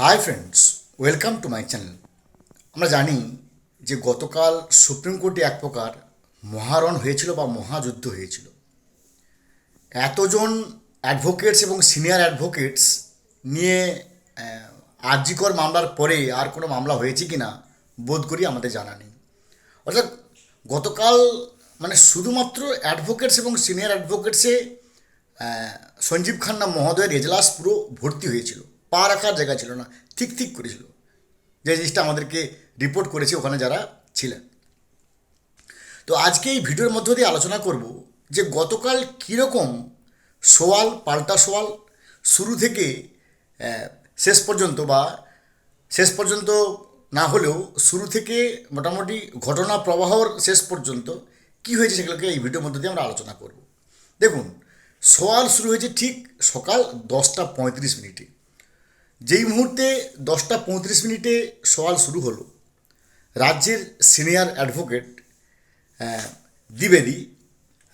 Hi friends welcome to my channel আমরা জানি যে গতকাল সুপ্রিম কোর্টে এক প্রকার মহারণ হয়েছিল বা মহাযুদ্ধ হয়েছিল। এতজন অ্যাডভোকেটস এবং সিনিয়র অ্যাডভোকেটস নিয়ে আহ, আরজিকর মামলার পরে আর কোনো মামলা হয়েছে কি না বোধ করি আমাদের জানা নেই। অর্থাৎ গতকাল মানে শুধুমাত্র অ্যাডভোকেটস এবং সিনিয়র অ্যাডভোকেটসে সঞ্জীব খান্না মহোদয়ের এজলাস পুরো ভর্তি হয়েছিল। পা রাখার জায়গা ছিল না, ঠিক ঠিক করেছিল। যে জিনিসটা আমাদেরকে রিপোর্ট করেছে ওখানে যারা ছিলেন। তো আজকে এই ভিডিওর মধ্য দিয়ে আলোচনা করব যে গতকাল কীরকম সোয়াল, পাল্টা সোয়াল, শুরু থেকে শেষ পর্যন্ত বা শেষ পর্যন্ত না হলেও শুরু থেকে মোটামুটি ঘটনা প্রবাহর শেষ পর্যন্ত কি হয়েছে সেগুলোকে এই ভিডিওর মধ্যে দিয়ে আমরা আলোচনা করব। দেখুন, সোয়াল শুরু হয়েছে ঠিক সকাল দশটা পঁয়ত্রিশ মিনিটে। যেই মুহূর্তে দশটা পঁয়ত্রিশ মিনিটে সওয়াল শুরু হলো, রাজ্যের সিনিয়র অ্যাডভোকেট দ্বিবেদী,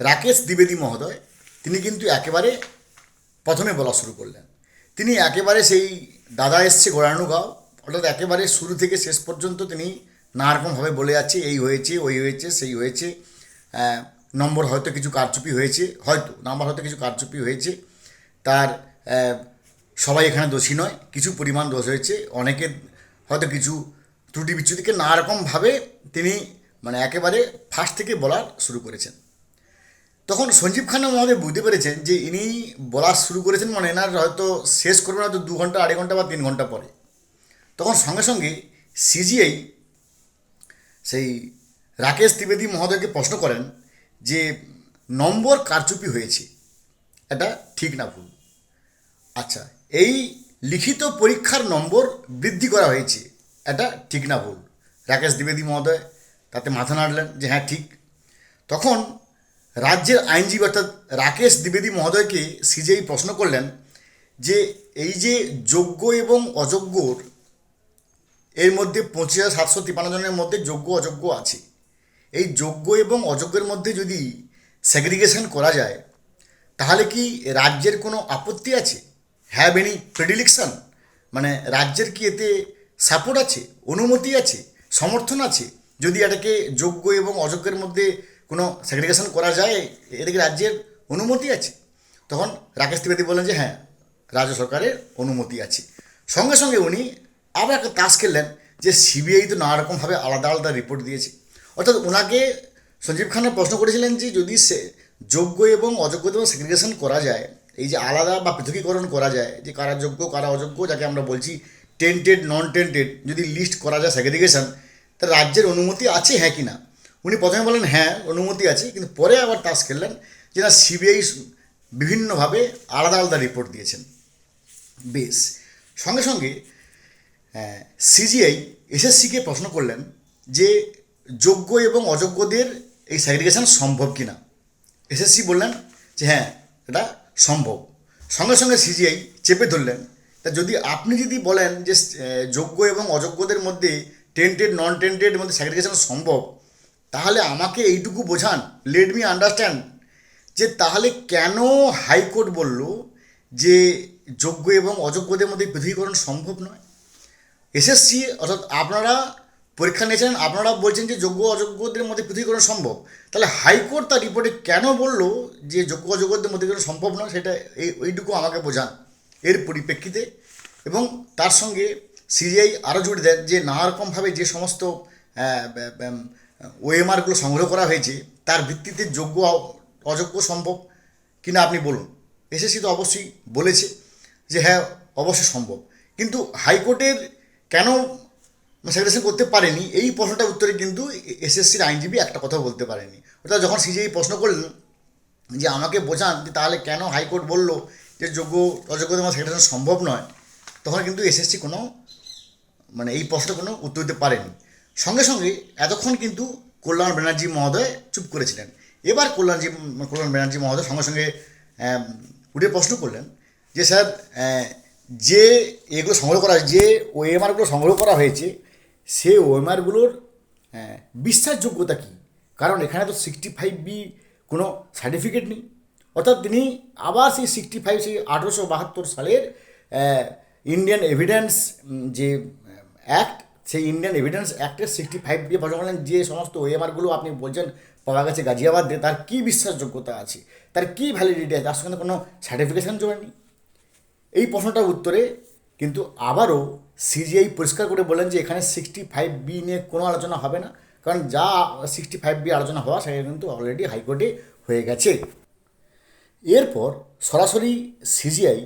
রাকেশ দ্বিবেদী মহোদয়, তিনি কিন্তু একেবারে প্রথমে বলা শুরু করলেন। তিনি একেবারে সেই দাদা এসছে গোড়ানুগাঁও, অর্থাৎ একেবারে শুরু থেকে শেষ পর্যন্ত তিনি নানারকমভাবে বলে যাচ্ছে, এই হয়েছে, ওই হয়েছে, সেই হয়েছে নম্বর হয়তো কিছু কারচুপি হয়েছে, হয়তো, নাম্বার হয়তো কিছু কারচুপি হয়েছে, তার সবাই এখানে দোষী নয়, কিছু পরিমাণ দোষ হয়েছে অনেকের হয়তো কিছু ত্রুটি বিচ্যুতিকে নানারকমভাবে তিনি মানে একেবারে ফার্স্ট থেকে বলার শুরু করেছেন। তখন সঞ্জীব খান্না মহোদয় বুঝতে পেরেছেন যে ইনি বলা শুরু করেছেন মানে এনার হয়তো শেষ করবেন হয়তো দু ঘণ্টা, আড়াই ঘণ্টা বা তিন ঘণ্টা পরে। তখন সঙ্গে সঙ্গে সিজিআই সেই রাকেশ ত্রিবেদী মহোদয়কে প্রশ্ন করেন যে, নম্বর কারচুপি হয়েছে। এটা ঠিক না ভুল। আচ্ছা এই লিখিত পরীক্ষার নম্বর বৃদ্ধি করা হয়েছে। এটা ঠিক না ভুল। রাকেশ দ্বিবেদী মহোদয় তাতে মাথা নাড়লেন যে হ্যাঁ ঠিক। তখন রাজ্যের আইনজীবী অর্থাৎ রাকেশ দ্বিবেদী মহোদয়কে সিজেই প্রশ্ন করলেন যে এই যে যোগ্য এবং অযোগ্যর এর মধ্যে পঁচিশ হাজার সাতশো তিপান্ন জনের মধ্যে যোগ্য অযোগ্য আছে। এই যোগ্য এবং অযোগ্যের মধ্যে যদি সেগ্রিগেশন করা যায়, তাহলে কি রাজ্যের কোনো আপত্তি আছে? হ্যাভ এনি প্রেডিলিকশন মানে রাজ্যের কি এতে সাপোর্ট আছে? অনুমতি আছে? সমর্থন আছে? যদি এটাকে যোগ্য এবং অযোগ্যের মধ্যে কোনো সেগ্রিগেশন করা যায় এদিকে রাজ্যের অনুমতি আছে? তখন রাকেশ ত্রিবেদী বললেন যে হ্যাঁ রাজ্য সরকারের অনুমতি আছে। সঙ্গে সঙ্গে উনি আবার একটা তাস খেললেন যে সিবিআই তো নানা রকমভাবে আলাদা আলাদা রিপোর্ট দিয়েছে। অর্থাৎ ওনাকে সঞ্জীব খান্না প্রশ্ন করেছিলেন যে, যদি সে যোগ্য এবং অযোগ্য এবং সেগ্রিগেশন করা যায় এই যে আলাদা বা পৃথকীকরণ করা যায়, যে কারা যোগ্য, কারা অযোগ্য, যাকে আমরা বলছি টেন্টেড নন টেন্টেড যদি লিস্ট করা যায় সেগ্রিগেশন তা রাজ্যের অনুমতি আছে হ্যাঁ কি না? উনি প্রথমে বলেন হ্যাঁ অনুমতি আছে। কিন্তু পরে আবার তাস খেললেন, যে না সিবিআই বিভিন্নভাবে আলাদা আলাদা রিপোর্ট দিয়েছেন। বেশ। সঙ্গে সঙ্গে সিজিআই এসএসসিকে প্রশ্ন করলেন যে যোগ্য এবং অযোগ্যদের এই সেগ্রিগেশন সম্ভব কি না? এসএসসি বললেন যে হ্যাঁ এটা সম্ভব। সঙ্গে সঙ্গে সিজিআই চেপে ধরলেন। তা যদি আপনি যদি বলেন যে যোগ্য এবং অযোগ্যদের মধ্যে টেন্টেড নন টেন্টেড মধ্যে সেগ্রিগেশন সম্ভব, তাহলে আমাকে এইটুকু বোঝান। লেট মি আন্ডারস্ট্যান্ড যে তাহলে কেন হাইকোর্ট বলল যে যোগ্য এবং অযোগ্যদের মধ্যে পৃথকীকরণ সম্ভব নয়? এসএসসি অর্থাৎ আপনারা পরীক্ষা নিয়েছেন আপনারা বলছেন যে যোগ্য অযোগ্যদের মধ্যে পৃথকীকরণ সম্ভব। তাহলে হাইকোর্ট তার রিপোর্টে কেন বলল যে যোগ্য অযোগ্যদের মধ্যে কোনো সম্ভব নয়? সেটা এই ওইটুকু আমাকে বোঝান এর পরিপ্রেক্ষিতে। এবং তার সঙ্গে সিজিআই আরও জুড়ে দেন যে নানা রকমভাবে যে সমস্ত ওএমআরগুলো সংগ্রহ করা হয়েছে, তার ভিত্তিতে যোগ্য অযোগ্য সম্ভব কিনা আপনি বলুন। এসএসসি তো অবশ্যই বলেছে যে হ্যাঁ অবশ্যই সম্ভব। কিন্তু হাইকোর্টের কেন সেগ্রেশন করতে পারেনি। এই প্রশ্নটার উত্তরে কিন্তু এসএসসির আইনজীবী একটা কথা বলতে পারেনি। অর্থাৎ যখন সিজিআই প্রশ্ন করলেন যে আমাকে বোঝান যে তাহলে কেন হাইকোর্ট বলল যে যোগ্য অযোগ্যদের মধ্যে সেগ্রেশন সম্ভব নয়, তখন কিন্তু এসএসসি কোনো মানে এই প্রশ্নটা কোনো উত্তর দিতে পারেনি। সঙ্গে সঙ্গে এতক্ষণ কিন্তু কল্যাণ ব্যানার্জি মহোদয় চুপ করেছিলেন। এবার কল্যাণজি কল্যাণ ব্যানার্জি মহোদয় সঙ্গে সঙ্গে উঠে প্রশ্ন করলেন যে স্যার যে এগুলো সংগ্রহ করা, যে ওএমআরগুলো সংগ্রহ করা হয়েছে সেই ওএমআরগুলোর বিশ্বাসযোগ্যতা কী? কারণ এখানে তো সিক্সটি ফাইভ বি কোনো সার্টিফিকেট নেই। অর্থাৎ তিনি আবার সেই সিক্সটি ফাইভ সেই আঠেরোশো বাহাত্তর সালের ইন্ডিয়ান এভিডেন্স যে অ্যাক্ট সেই ইন্ডিয়ান এভিডেন্স অ্যাক্টের সিক্সটি ফাইভ দিয়ে প্রশ্ন করলেন যে সমস্ত ওএমআরগুলো আপনি বলছেন, পাওয়া গেছে গাজিয়াবাদে, তার কী বিশ্বাসযোগ্যতা আছে? তার কী ভ্যালিডিটি আছে? তার সঙ্গে কোনো সার্টিফিকেশন জোড়েনি? এই প্রশ্নটার উত্তরে কিন্তু আবারও সিজিআই পরিষ্কার করে বলেন যে এখানে সিক্সটি ফাইভ বি নিয়ে কোনো আলোচনা হবে না। কারণ যা সিক্সটি ফাইভ বি আলোচনা হওয়া, সেটা কিন্তু অলরেডি হাইকোর্টে হয়ে গেছে। এরপর সরাসরি সিজিআই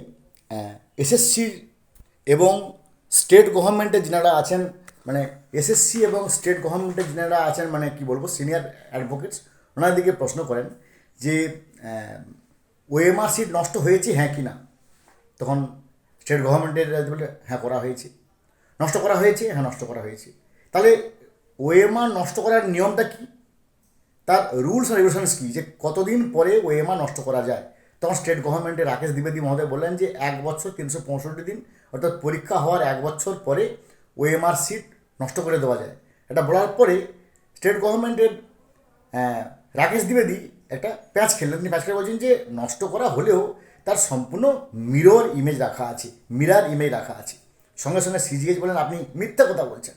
এসএসসির এবং স্টেট গভর্নমেন্টের যিনারা আছেন মানে এসএসসি এবং স্টেট গভর্নমেন্টের যিনারা আছেন মানে কি বলব সিনিয়র অ্যাডভোকেটস ওনার দিকে প্রশ্ন করেন যে ওএমআর সিট নষ্ট হয়েছে হ্যাঁ কি না? তখন স্টেট গভর্নমেন্টের বলে হ্যাঁ করা হয়েছে। নষ্ট করা হয়েছে হ্যাঁ নষ্ট করা হয়েছে। তাহলে ওএমআর নষ্ট করার নিয়মটা কী? তার রুলস অ্যান্ড রেগুলেশনস কী? যে কতদিন পরে ওএমআর নষ্ট করা যায়? তখন স্টেট গভর্নমেন্টের রাকেশ দ্বিবেদী মহোদয় বললেন যে এক বছর তিনশো পঁয়ষট্টি দিন, অর্থাৎ পরীক্ষা হওয়ার এক বছর পরে ওএমআর সিট নষ্ট করে দেওয়া যায়। এটা বলার পরে স্টেট গভর্নমেন্টের রাকেশ দ্বিবেদী একটা প্যাচ খেললেন। তিনি প্যাচ খেলে বলছেন যে নষ্ট করা হলেও তার সম্পূর্ণ মিরর ইমেজ রাখা আছে মিরার ইমেজ রাখা আছে। সঙ্গে সঙ্গে সিজিএইচ বলেন, আপনি মিথ্যা কথা বলছেন।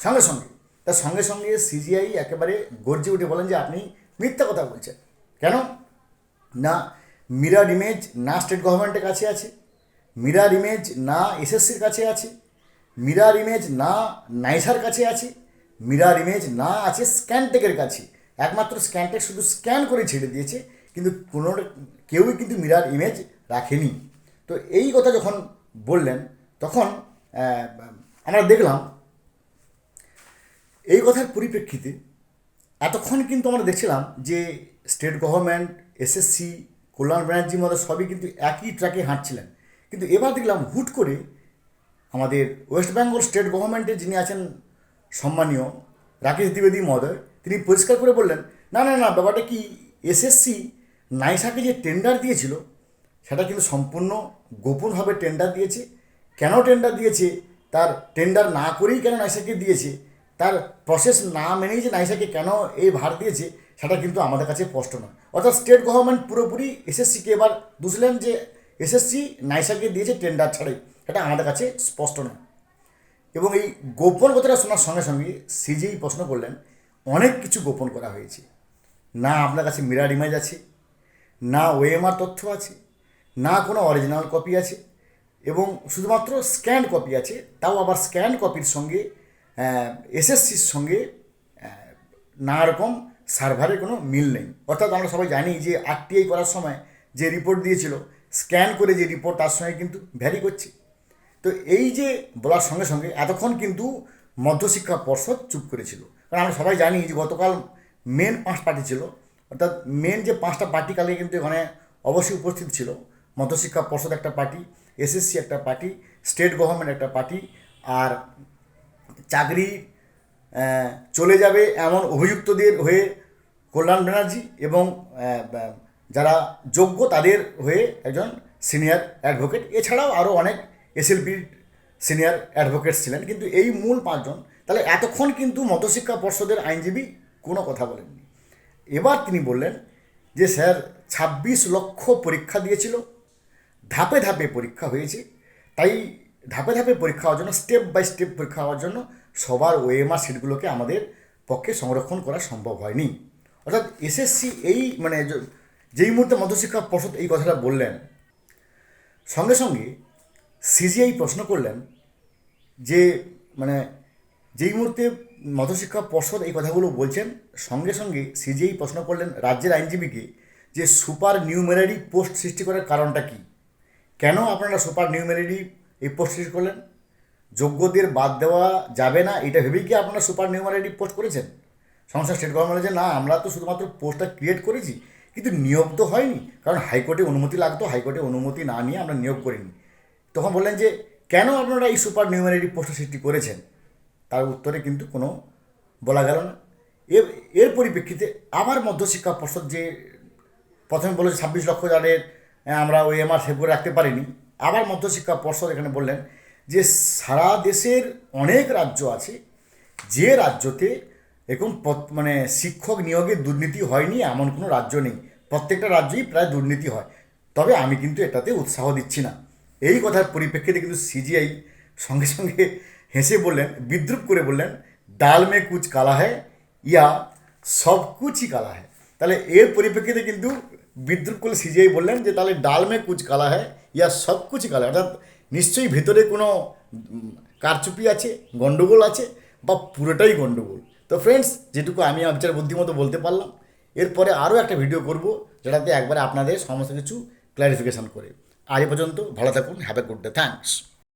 সঙ্গে সঙ্গে, তার সঙ্গে সঙ্গে সিজিআই একেবারে গর্জে উঠে বলেন যে, আপনি মিথ্যা কথা বলছেন। কেন? না মিরার ইমেজ না স্টেট গভর্নমেন্টের কাছে আছে মিরার ইমেজ না এসএসসির কাছে আছে মিরার ইমেজ না নাইসার কাছে আছে মিরার ইমেজ না আছে স্ক্যানটেকের কাছে। একমাত্র স্ক্যানটেক শুধু স্ক্যান করে ছেড়ে দিয়েছে কিন্তু কোনো কেউই কিন্তু মিরার ইমেজ রাখেনি। তো এই কথা যখন বললেন, তখন আমরা দেখলাম, এই কথার পরিপ্রেক্ষিতে এতক্ষণ কিন্তু আমরা দেখছিলাম যে state government SSC Kalyan Banerjee মতো সবই কিন্তু একই ট্র্যাকে হাঁটছিলেন। কিন্তু এবার দেখলাম হুট করে আমাদের ওয়েস্ট বেঙ্গল স্টেট গভর্নমেন্টের যিনি আছেন সম্মানীয় রাকেশ দ্বিবেদী মহোদয়, তিনি পরিষ্কার করে বললেন, না না না, ব্যাপারটা কি এসএসসি নাইসাকে যে টেন্ডার দিয়েছিল, সেটা কিন্তু সম্পূর্ণ গোপনভাবে টেন্ডার দিয়েছে। কেন টেন্ডার দিয়েছে? তার টেন্ডার না করেই কেন নাইসাকে দিয়েছে? তার প্রসেস না মেনেই যে নাইসাকে কেন এই ভার দিয়েছে, সেটা কিন্তু আমাদের কাছে স্পষ্ট নয়। অর্থাৎ স্টেট গভর্নমেন্ট পুরোপুরি এসএসসিকে এবার বুঝলেন যে এসএসসি নাইসাকে দিয়েছে টেন্ডার ছাড়াই এটা আমাদের কাছে স্পষ্ট নয়। এবং এই গোপন কথাটা শোনার সঙ্গে সঙ্গে সিজেই প্রশ্ন করলেন, অনেক কিছু গোপন করা হয়েছে। না আপনার কাছে মিরার ইমেজ আছে না ওএমআর তথ্য আছে না কোনো অরিজিনাল কপি আছে এবং শুধুমাত্র স্ক্যান কপি আছে তাও আবার স্ক্যান কপির সঙ্গে এসএসসির সঙ্গে আহ, নানা রকম সার্ভারের কোনো মিল নেই। অর্থাৎ আমরা সবাই জানি যে আরটিআই করার সময় যে রিপোর্ট দিয়েছিল স্ক্যান করে যে রিপোর্ট তার সঙ্গে কিন্তু ভ্যারি করছে। তো এই যে বলার সঙ্গে সঙ্গে এতক্ষণ কিন্তু মধ্যশিক্ষা পর্ষদ চুপ করেছিল। কারণ আমরা সবাই জানি যে গতকাল মেন পাঁচ পার্টি ছিল অর্থাৎ মেন যে পাঁচটা পার্টি কালে কিন্তু এখানে অবশ্যই উপস্থিত ছিল। মধ্যশিক্ষা পর্ষদ একটা পার্টি এসএসসি একটা পার্টি স্টেট গভর্নমেন্ট একটা পার্টি আর চাকরি চলে যাবে এমন অভিযুক্তদের হয়ে কল্যাণ ব্যানার্জি এবং যারা যোগ্য তাদের হয়ে একজন সিনিয়র অ্যাডভোকেট এছাড়াও আরও অনেক এসএলপির সিনিয়র অ্যাডভোকেটস ছিলেন, কিন্তু এই মূল পাঁচজন, তাহলে এতক্ষণ কিন্তু মধ্যশিক্ষা পর্ষদের আইনজীবী কোনো কথা বলেননি। এবার তিনি বললেন যে, স্যার, ছাব্বিশ লক্ষ পরীক্ষা দিয়েছিল। ধাপে ধাপে পরীক্ষা হয়েছে। তাই ধাপে ধাপে পরীক্ষা হওয়ার জন্য, স্টেপ বাই স্টেপ পরীক্ষা হওয়ার জন্য সবার ওএমআর সিটগুলোকে আমাদের পক্ষে সংরক্ষণ করা সম্ভব হয়নি। অর্থাৎ এসএসসি এই মানে যেই মুহূর্তে মধ্যশিক্ষা পর্ষদ এই কথাটা বললেন, সঙ্গে সঙ্গে সিজিআই প্রশ্ন করলেন যে মানে যেই মুহূর্তে মধ্যশিক্ষা পর্ষদ এই কথাগুলো বলছেন। সঙ্গে সঙ্গে সিজিআই প্রশ্ন করলেন, রাজ্যের আইনজীবীকে যে সুপার নিউমেরারি পোস্ট সৃষ্টি করার কারণটা কী? কেন আপনারা সুপার নিউমেরারি এই পোস্ট সৃষ্টি করলেন? যোগ্যদের বাদ দেওয়া যাবে না, এটা ভেবেই কি আপনারা সুপার নিউমারেটি পোস্ট করেছেন? সংস্থা স্টেট গভর্নমেন্ট যে না, আমরা তো শুধুমাত্র পোস্টটা ক্রিয়েট করেছি, কিন্তু নিয়োগ তো হয়নি, কারণ হাইকোর্টে অনুমতি লাগতো, হাইকোর্টে অনুমতি না নিয়ে আমরা নিয়োগ করিনি। তখন বললেন যে, কেন আপনারা এই সুপার নিউমারেটি পোস্ট সৃষ্টি করেছেন? তার উত্তরে কিন্তু কোনো বলা গেল না। এর এর পরিপ্রেক্ষিতে আবার মধ্যশিক্ষা পর্ষদ যে প্রথমে বলে ছাব্বিশ লক্ষ যাদের আমরা ওই এমআর সেভ করে রাখতে পারিনি, আবার মধ্যশিক্ষা পর্ষদ এখানে বললেন যে সারা দেশের অনেক রাজ্য আছে যে রাজ্যতে এরকম মানে শিক্ষক নিয়োগে দুর্নীতি হয়নি এমন কোনো রাজ্য নেই। প্রত্যেকটা রাজ্যেই প্রায় দুর্নীতি হয়। তবে আমি কিন্তু এটাতে উৎসাহ দিচ্ছি না। এই কথার পরিপ্রেক্ষিতে কিন্তু সিজিআই সঙ্গে সঙ্গে হেসে বললেন, বিদ্রুপ করে বললেন, ডাল মে কুচ কালা হয় ইয়া সব কুচই কালা হয় তাহলে এর পরিপ্রেক্ষিতে কিন্তু বিদ্রুপ করে সিজিআই বললেন যে, তাহলে ডাল মে কুচ কালা হয় ইয়া সব কুচই কালা। অর্থাৎ নিশ্চয়ই ভেতরে কোনো কারচুপি আছে গণ্ডগোল আছে বা পুরোটাই গণ্ডগোল তো ফ্রেন্ডস যেটুকু আমি বিচার বুদ্ধিমতো বলতে পারলাম, এরপরে আরও একটা ভিডিও করব, যেটাতে একবারে আপনাদের সমস্ত কিছু ক্ল্যারিফিকেশন করে। আজ পর্যন্ত ভালো থাকুন have a good day thanks